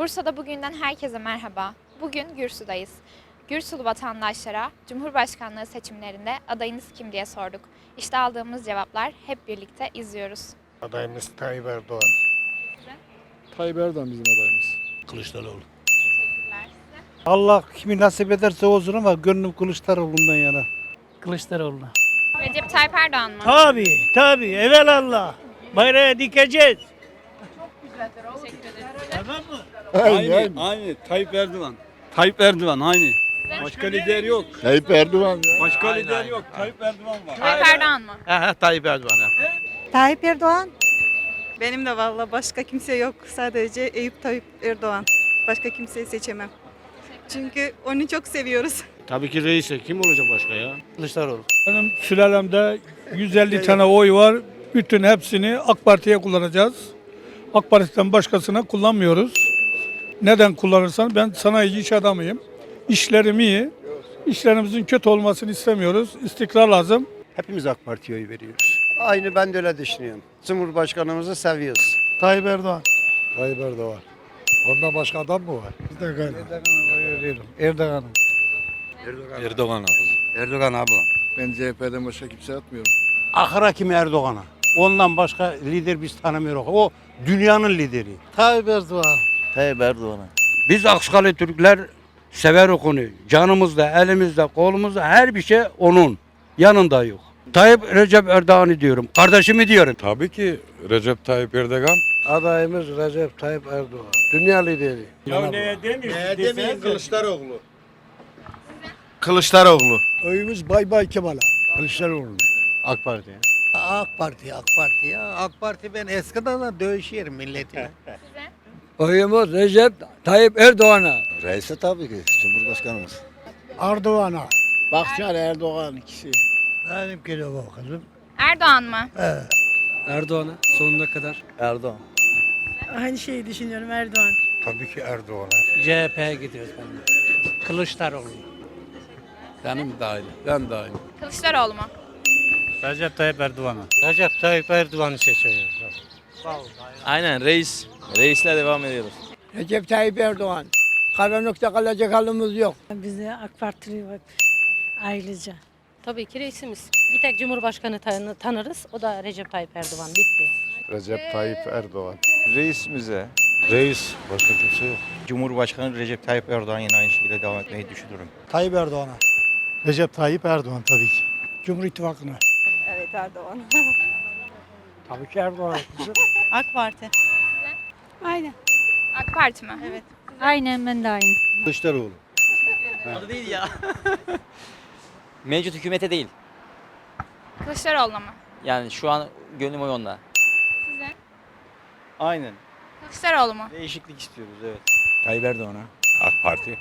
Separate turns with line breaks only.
Bursa'da bugünden herkese merhaba. Bugün Gürsü'dayız. Gürsülü vatandaşlara Cumhurbaşkanlığı seçimlerinde adayınız kim diye sorduk. İşte aldığımız cevaplar hep birlikte izliyoruz.
Adayımız Tayyip Erdoğan.
Tayyip Erdoğan bizim adayımız.
Kılıçdaroğlu.
Teşekkürler size.
Allah kimi nasip ederse olsun ama gönlüm Kılıçdaroğlu'ndan yana.
Kılıçdaroğlu.
Recep Tayyip Erdoğan mı?
Tabi tabi evelallah. Bayrağı dikeceğiz.
Teşekkür ederim.
Aynı, aynı. Tayyip Erdoğan. Tayyip Erdoğan aynı. Başka lider yok.
Tayyip Erdoğan ya.
Başka lider yok. Tayyip Erdoğan var.
Tayyip Erdoğan mı?
Aha, Tayyip Erdoğan.
Tayyip Erdoğan.
Benim de valla başka kimse yok. Sadece Eyüp Tayyip Erdoğan. Başka kimseyi seçemem. Çünkü onu çok seviyoruz.
Tabii ki reis. Kim olacak başka ya? Kılıçdaroğlu.
Benim sülalemde 150 tane oy var. Bütün hepsini AK Parti'ye kullanacağız. AK Parti'den başkasına kullanmıyoruz. Neden kullanırsan ben sanayici iş adamıyım. İşlerim iyi. İşlerimizin kötü olmasını istemiyoruz. İstikrar lazım.
Hepimiz AK Parti'ye oy veriyoruz. Aynı ben de öyle düşünüyorum. Cumhurbaşkanımızı seviyoruz.
Tayyip Erdoğan.
Tayyip Erdoğan. Ondan başka adam mı var?
Erdoğan.
Erdoğan'a.
Erdoğan abi.
Erdoğan abla.
Ben CHP'den başka kimse atmıyorum.
Ahıra kim Erdoğan'a? Ondan başka lider biz tanımıyoruz. O dünyanın lideri.
Tayyip Erdoğan.
Tayyip Erdoğan'a.
Biz Aksakallı Türkler sever o konuyu. Canımızda, elimizde, kolumuzda her bir şey onun. Yanında yok. Tayyip Recep Erdoğan'ı diyorum. Kardeşimi diyorum.
Tabii ki Recep Tayyip Erdoğan.
Adayımız Recep Tayyip Erdoğan. Dünya lideri.
Ya ne demiyorsun?
Kılıçdaroğlu.
Kılıçdaroğlu.
Oyumuz Bay Bay Kemal'a.
Kılıçdaroğlu.
AK Parti.
AK Parti, AK Parti ya. AK Parti ben eskiden de dövüşüyorum milleti.
Size.
Oyumuz Recep Tayyip Erdoğan'a.
Reisi tabii ki. Cumhurbaşkanımız.
Erdoğan'a. Bakhtiar Erdoğan ikisi.
Benimki de bu kızım.
Erdoğan mı?
Erdoğan'a sonuna kadar.
Erdoğan.
Aynı şeyi düşünüyorum Erdoğan.
Tabii ki Erdoğan'a.
CHP'ye gidiyoruz ben de. Kılıçdaroğlu.
Benim dahil. Ben dahil.
Kılıçdaroğlu mu?
Recep Tayyip Erdoğan'a. Recep Tayyip Erdoğan'ı seçiyoruz.
Aynen reis. Reisle devam ediyoruz.
Recep Tayyip Erdoğan. Karanlıkta kalacak halimiz yok.
Bize AK Partili ayrıca.
Tabii ki reisimiz. Bir tek Cumhurbaşkanı tanı- tanırız. O da Recep Tayyip Erdoğan. Bitti.
Recep Tayyip Erdoğan.
Reisimize.
Reis. Başka kimse yok. Cumhurbaşkanı Recep Tayyip Erdoğan yine aynı şekilde devam etmeyi düşünüyorum.
Tayyip Erdoğan'a.
Recep Tayyip Erdoğan tabii ki.
Cumhur İttifakı'na.
Evet Erdoğan.
Tabii ki Erdoğan.
AK Parti.
Aynen.
AK Parti mi?
Evet.
Aynen ben de aynı.
Kılıçdaroğlu.
Adı değil ya. Mevcut hükümete değil.
Kılıçdaroğlu mu?
Yani şu an gönlüm oy onda.
Size.
Aynen.
Kılıçdaroğlu mu?
Değişiklik istiyoruz evet.
Tayyip Erdoğan'a.
AK Parti.